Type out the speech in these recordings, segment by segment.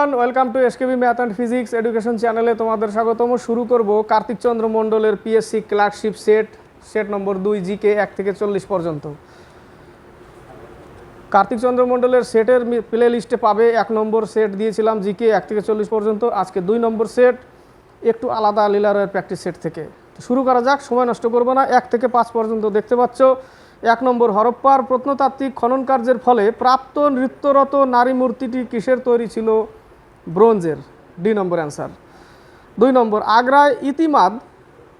Everyone, welcome to SKB math and physics education চ্যানেলে তোমাদের স্বাগতম। শুরু করব কার্তিক চন্দ্র মণ্ডলের PSC clerkship set set number দুই জিকে এক থেকে চল্লিশ পর্যন্ত। কার্তিক চন্দ্র মণ্ডলের সেটের প্লে লিস্টে পাবে এক নম্বর সেট, দিয়েছিলাম জিকে এক থেকে চল্লিশ পর্যন্ত, আজকে দুই নম্বর সেট, একটু আলাদা লীলারয়ের প্র্যাকটিস সেট থেকে। শুরু করা যাক, সময় নষ্ট করব না, এক থেকে পাঁচ পর্যন্ত দেখতে পাচ্ছ, এক নম্বর হরপ্পার প্রত্নতাত্ত্বিক খনন কার্যের ফলে প্রাপ্ত নৃত্যরত নারী মূর্তিটি কিসের তৈরি ছিল? ব্রোঞ্জের ডি নম্বর অ্যান্সার। দুই নম্বর, আগ্রায় ইতিমাদ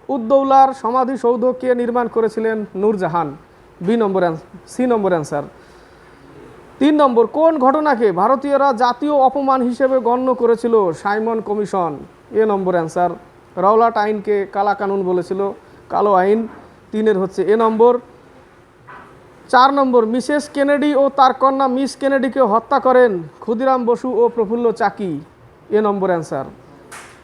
উদ্দৌলার সমাধিসৌধ কে নির্মাণ করেছিলেন Nurjahan? B number C number answer. তিন নম্বর, কোন ঘটনাকে ভারতীয়রা জাতীয় অপমান হিসেবে গণ্য করেছিল? Simon Commission. A number answer. Rowlatt আইনকে কালা কানুন বলেছিল। কালো আইন তিনের হচ্ছে এ নম্বর। চার নম্বর, মিসেস কেনেডি ও তার কন্যা মিস কেনেডিকে হত্যা করেন ক্ষুদিরাম বসু ও Prafulla Chaki. A number answer.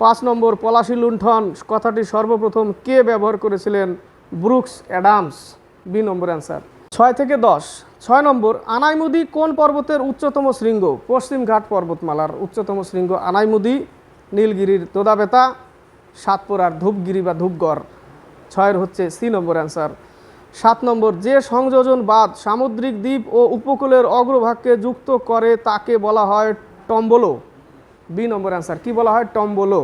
পাঁচ নম্বর, পলাশি লুণ্ঠন, কথাটি সর্বপ্রথম কে ব্যবহার করেছিলেন? Brooks Adams. B number answer. ছয় থেকে দশ। ছয় নম্বর, আনাইমুদি কোন পর্বতের উচ্চতম শৃঙ্গ? পশ্চিমঘাট পর্বতমালার উচ্চতম শৃঙ্গ আনাইমুদি, নীলগিরির তোদাবেতা, সাতপুরার ধূপগিরি বা ধূপগড়। ছয়ের হচ্ছে সি নম্বর অ্যান্সার। সাত নম্বর, যে সংযোজন বাদ সামুদ্রিক দ্বীপ ও উপকূলের অগ্রভাগকে যুক্ত করে তাকে বলা হয় টম্বলো। বি নম্বর অ্যান্সার, কি বলা হয় টম্বলো?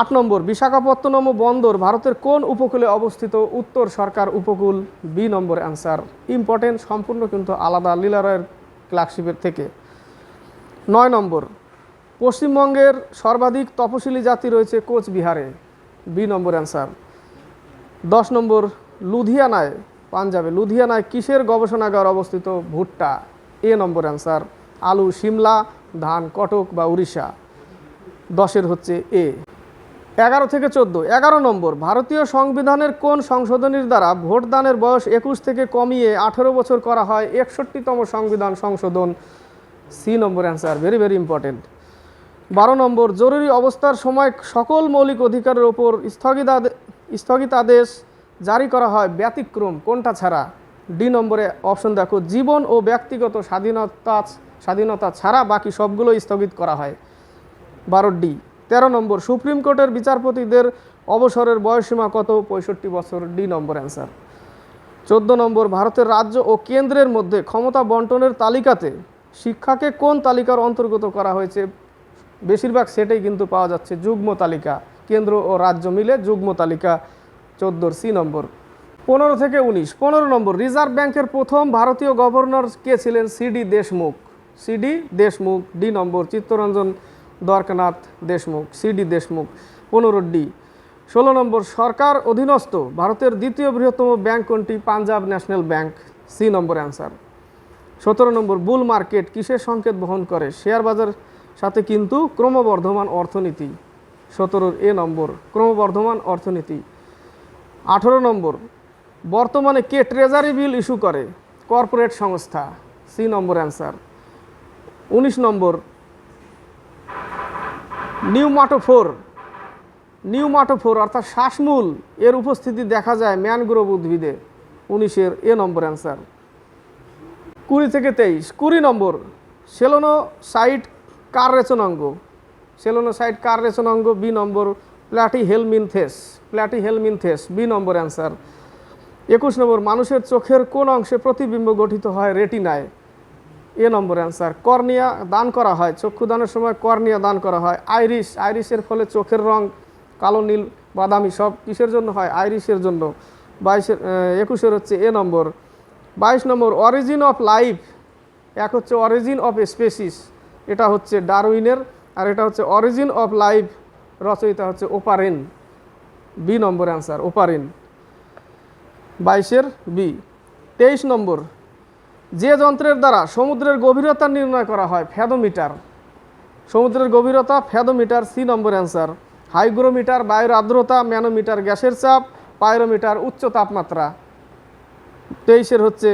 আট নম্বর, বিশাখাপত্তনম বন্দর ভারতের কোন উপকূলে অবস্থিত? উত্তর সরকার উপকূল। বি নম্বর অ্যান্সার, ইম্পর্টেন্ট, সম্পূর্ণ কিন্তু আলাদা লীলারয়ের ক্লার্কশিপের থেকে। নয় নম্বর, পশ্চিমবঙ্গের সর্বাধিক তপশিলি জাতি রয়েছে কোচবিহারে। বি নম্বর অ্যান্সার দশ নম্বর লুধিয়ানায়, পাঞ্জাবে। লুধিয়ানায় কিসের গবেষণাগার অবস্থিত? ভুট্টা। এ নম্বর অ্যান্সার, আলু সিমলা ধান, কটক বা উড়িষ্যা। দশের হচ্ছে এ। এগারো থেকে চোদ্দ। এগারো নম্বর, ভারতীয় সংবিধানের কোন সংশোধনীর দ্বারা ভোটদানের বয়স একুশ থেকে কমিয়ে আঠেরো বছর করা হয়? একষট্টিতম সংবিধান সংশোধন। C number answer very very important বারো নম্বর, জরুরি অবস্থার সময় সকল মৌলিক অধিকারের ওপর স্থগিতাদে স্থগিতাদেশ জারি করা হয় ব্যতিক্রম কোনটা ছাড়া? ডি নম্বরে অপশন দেখো, জীবন ও ব্যক্তিগত স্বাধীনতা স্বাধীনতা ছাড়া বাকি সবগুলো স্থগিত করা হয়। বারো ডি তেরো নম্বর, সুপ্রিম কোর্টের বিচারপতিদের অবসরের বয়সসীমা কত? পঁয়ষট্টি বছর। D number answer. চোদ্দ নম্বর, ভারতের রাজ্য ও কেন্দ্রের মধ্যে ক্ষমতা বন্টনের তালিকাতে শিক্ষাকে কোন তালিকার অন্তর্গত করা হয়েছে? বেশিরভাগ সেটাই কিন্তু পাওয়া যাচ্ছে যুগ্ম তালিকা। কেন্দ্র ও রাজ্য মিলে যুগ্ম তালিকা চোদ্দোর সি নম্বর। পনেরো থেকে উনিশ। পনেরো নম্বর, রিজার্ভ ব্যাংকের প্রথম ভারতীয় গভর্নর কে ছিলেন CD Deshmukh? CD Deshmukh, D number, Chittaranjan Dwarkanath Deshmukh CD Deshmukh. পনেরো ডি। ষোলো নম্বর, সরকার অধীনস্থ, ভারতের দ্বিতীয় বৃহত্তম ব্যাংক কোনটি? Punjab National Bank. C number answer. সতেরো নম্বর, বুল মার্কেট কিসের সংকেত বহন করে? শেয়ার বাজার সাথে কিন্তু ক্রমবর্ধমান অর্থনীতি। সতেরোর এ নম্বর, ক্রমবর্ধমান অর্থনীতি। আঠেরো নম্বর, বর্তমানে কে ট্রেজারি বিল ইস্যু করে? কর্পোরেট সংস্থা। সি নম্বর অ্যান্সার। উনিশ নম্বর নিউমাটোফোর নিউমাটোফোর অর্থাৎ শ্বাসমূল, এর উপস্থিতি দেখা যায় ম্যানগ্রোভ উদ্ভিদে। উনিশের এ নম্বর অ্যান্সার। কুড়ি থেকে তেইশ। কুড়ি নম্বর, সেলোনো সাইট কার রেচনাঙ্গ? সেলোনো সাইট কার রেচনাঙ্গ বি নম্বর প্ল্যাটি হেলমিনথেস প্ল্যাটি হেলমিনথেস বি নম্বর অ্যান্সার। একুশ নম্বর, মানুষের চোখের কোন অংশে প্রতিবিম্ব গঠিত হয় রেটিনায়? এ নম্বর অ্যান্সার, কর্নিয়া দান করা হয় চক্ষুদানের সময় কর্নিয়া দান করা হয়। আইরিশ, আইরিশের ফলে চোখের রং কালো, নীল, বাদামি, সব কিসের জন্য হয়? আইরিশের জন্য। বাইশের একুশের হচ্ছে এ নম্বর। বাইশ নম্বর, অরিজিন অফ লাইফ, এক হচ্ছে অরিজিন অফ স্পেসিস, এটা হচ্ছে ডারউইনের আর এটা হচ্ছে অরিজিন অফ লাইফ রচয়িতা হচ্ছে ওপারেন, বি নম্বর অ্যান্সার, ওপারেন। বাইশের বি, তেইশ নম্বর, যে যন্ত্রের দ্বারা সমুদ্রের গভীরতা নির্ণয় করা হয়, ফ্যাদোমিটার। সমুদ্রের গভীরতা, ফ্যাদোমিটার, সি নম্বর অ্যান্সার। হাইগ্রোমিটার বায়ুর আর্দ্রতা ম্যানোমিটার, গ্যাসের চাপ পায়রোমিটার উচ্চ তাপমাত্রা। তেইশের হচ্ছে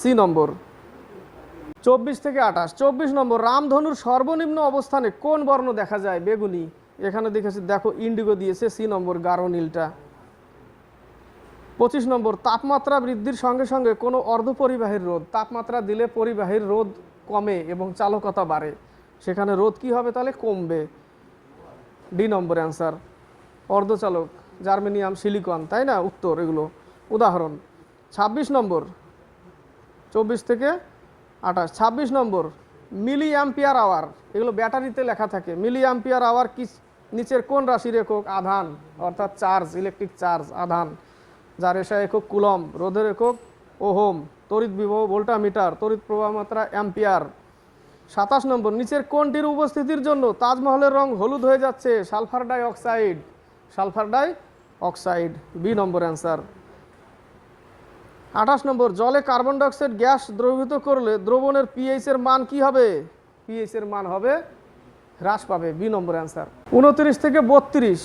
সি নম্বর। চব্বিশ থেকে আঠাশ। চব্বিশ নম্বর, রামধনুর সর্বনিম্ন অবস্থানে কোন বর্ণ দেখা যায়? বেগুনি। এখানে দেখেছি, দেখো, ইন্ডিগো দিয়েছে, সি নম্বর, গাঢ় নীলটা। পঁচিশ নম্বর, তাপমাত্রা বৃদ্ধির সঙ্গে সঙ্গে কোনো অর্ধপরিবাহীর রোধ। তাপমাত্রা দিলে পরিবাহীর রোধ কমে এবং চালকতা বাড়ে। সেখানে রোধ কি হবে তাহলে? কমবে। ডি নম্বর অ্যান্সার। অর্ধচালক, জার্মেনিয়াম, সিলিকন, তাই না? উত্তর এগুলো। উদাহরণ ২৬ নম্বর, চব্বিশ থেকে আঠাশ, ছাব্বিশ নম্বর মিলি অ্যাম্পিয়ার আওয়ার এগুলো ব্যাটারিতে লেখা থাকে। মিলি অ্যাম্পিয়ার আওয়ার কি, নিচের কোন রাশির একক? আধান, অর্থাৎ চার্জ ইলেকট্রিক চার্জ আধান। যার এসা একক কুলম রোধের একক ওহম, তড়িৎ বিভব ভোল্টামিটার, তড়িৎ প্রবাহ মাত্রা, অ্যাম্পিয়ার। সাতাশ নম্বর, নিচের কোনটির উপস্থিতির জন্য তাজমহলের রং হলুদ হয়ে যাচ্ছে? Sulphur dioxide. Sulphur dioxide, B নম্বর অ্যান্সার আঠাশ নম্বর, জলে কার্বন ডাইঅক্সাইড গ্যাস দ্রবীভূত করলে দ্রবণের পিএইচ এর মান কি হবে? পিএইচ এর মান হবে, হ্রাস পাবে, বি নম্বর অ্যান্সার উনত্রিশ থেকে বত্রিশ।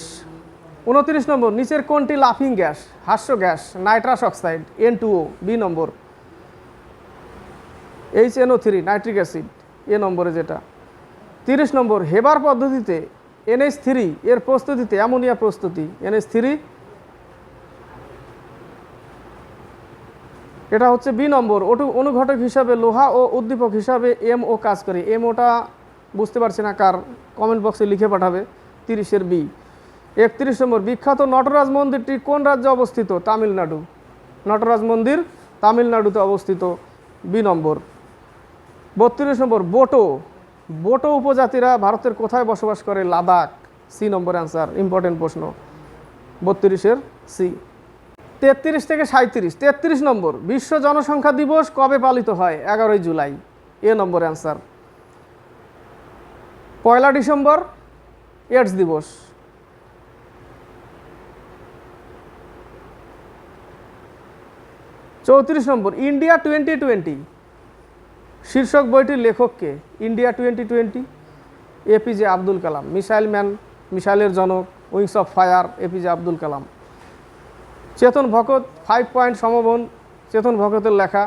উনত্রিশ নম্বর, নিচের কোনটি লাফিং গ্যাস হাস্য gas nitrous oxide N two O B number. H NO three nitric acid A নম্বরে যেটা। তিরিশ নম্বর, হেবার পদ্ধতিতে এনএইচ থ্রি এর প্রস্তুতিতে অ্যামোনিয়া প্রস্তুতি। এনএইচ থ্রি এটা হচ্ছে বি নম্বর। ওটু অনুঘটক হিসাবে লোহা ও উদ্দীপক হিসাবে এম ও কাজ করে। এম ওটা বুঝতে পারছি না কার কমেন্ট বক্সে লিখে পাঠাবে। তিরিশের বি। একত্রিশ নম্বর, বিখ্যাত নটরাজ মন্দিরটি কোন রাজ্যে অবস্থিত? তামিলনাড়ু। নটরাজ মন্দির তামিলনাড়ুতে অবস্থিত। বি নম্বর। বত্রিশ নম্বর, বোটো। বোটো উপজাতিরা ভারতের কোথায় বসবাস করে? লাদাখ। সি নম্বর অ্যান্সার ইম্পর্টেন্ট প্রশ্ন। বত্রিশের সি। তেত্রিশ থেকে সাঁত্রিশ তেত্রিশ নম্বর, বিশ্ব জনসংখ্যা দিবস কবে পালিত হয়? এগারোই জুলাই। A number answer. পয়লা ডিসেম্বর, এডস দিবস। চৌত্রিশ নম্বর, ইন্ডিয়া টোয়েন্টি টোয়েন্টি। শীর্ষক বইটির লেখককে India twenty twenty APJ Abdul Kalam. Missile man, মিসাইলের জনক, wings of fire APJ Abdul Kalam. Chetan Bhagat five point someone Chetan ভকতের লেখা।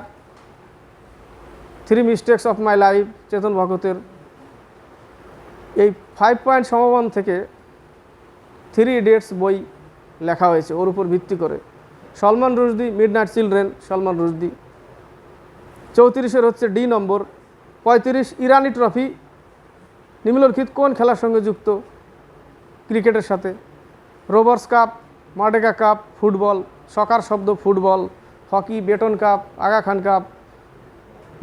Three mistakes of my life Chetan ভকতের। এই five point সমবন থেকে three idiots বই লেখা হয়েছে, ওর উপর ভিত্তি করে। Salman Rushdie midnight children Salman Rushdie. চৌত্রিশের হচ্ছে ডি নম্বর, পঁয়ত্রিশ ইরানি ট্রফি নিম্নলিখিত কোন খেলার সঙ্গে যুক্ত? ক্রিকেটের সাথে। Rovers cup Merdeka cup, football, soccer শব্দ football, hockey, Beighton cup, Aga Khan cup,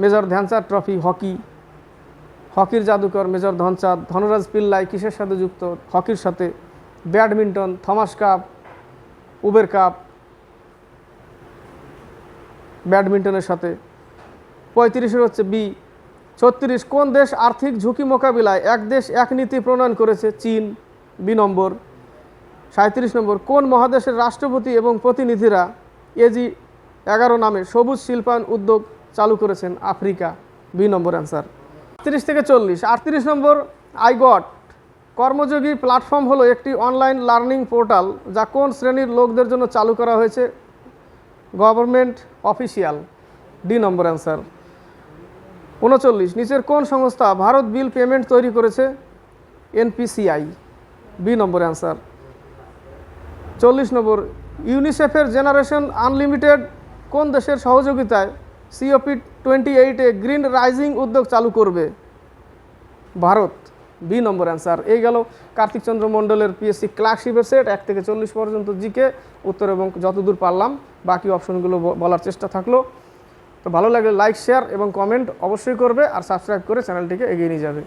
major Dhyanchand trophy, hockey. হকির জাদুকর মেজর ধনচাঁদ, ধনরাজ পিল্লাই কিসের সাথে যুক্ত? হকির সাথে। Badminton, Thomas cup, Uber cup, ব্যাডমিন্টনের সাথে। পঁয়ত্রিশের হচ্ছে বি। ছত্রিশ, কোন দেশ আর্থিক ঝুঁকি মোকাবিলায়? এক দেশ এক নীতি প্রণয়ন করেছে চীন, বি নম্বর। সাঁত্রিশ নম্বর, কোন মহাদেশের রাষ্ট্রপতি এবং প্রতিনিধিরা এজি এগারো নামে সবুজ শিল্পায়ন উদ্যোগ চালু করেছেন আফ্রিকা? বি নম্বর অ্যান্সার। তিরিশ থেকে চল্লিশ। আটত্রিশ নম্বর, আইগট। কর্মযোগী প্ল্যাটফর্ম হলো একটি অনলাইন লার্নিং পোর্টাল যা কোন শ্রেণির লোকদের জন্য চালু করা হয়েছে? Government official. ডি নম্বর অ্যান্সার। উনচল্লিশ। নিচের কোন সংস্থা ভারত বিল পেমেন্ট তৈরি করেছে? এনপিসিআই। বি নম্বর অ্যান্সার। চল্লিশ নম্বর ইউনিসেফের জেনারেশন আনলিমিটেড কোন দেশের সহযোগিতায় সিওপি টোয়েন্টি এইটে গ্রিন রাইজিং উদ্যোগ চালু করবে? ভারত বি নম্বর অ্যান্সার এই গেল। কার্তিক চন্দ্র মণ্ডলের পিএসসি ক্লার্কশিপের সেট এক থেকে চল্লিশ পর্যন্ত জিকে উত্তর এবং যতদূর পারলাম, বাকি অপশনগুলো বলার চেষ্টা থাকল। তো ভালো লাগলে লাইক শেয়ার এবং কমেন্ট অবশ্যই করবে আর সাবস্ক্রাইব করে চ্যানেলটিকে এগিয়ে নিয়ে যাবে।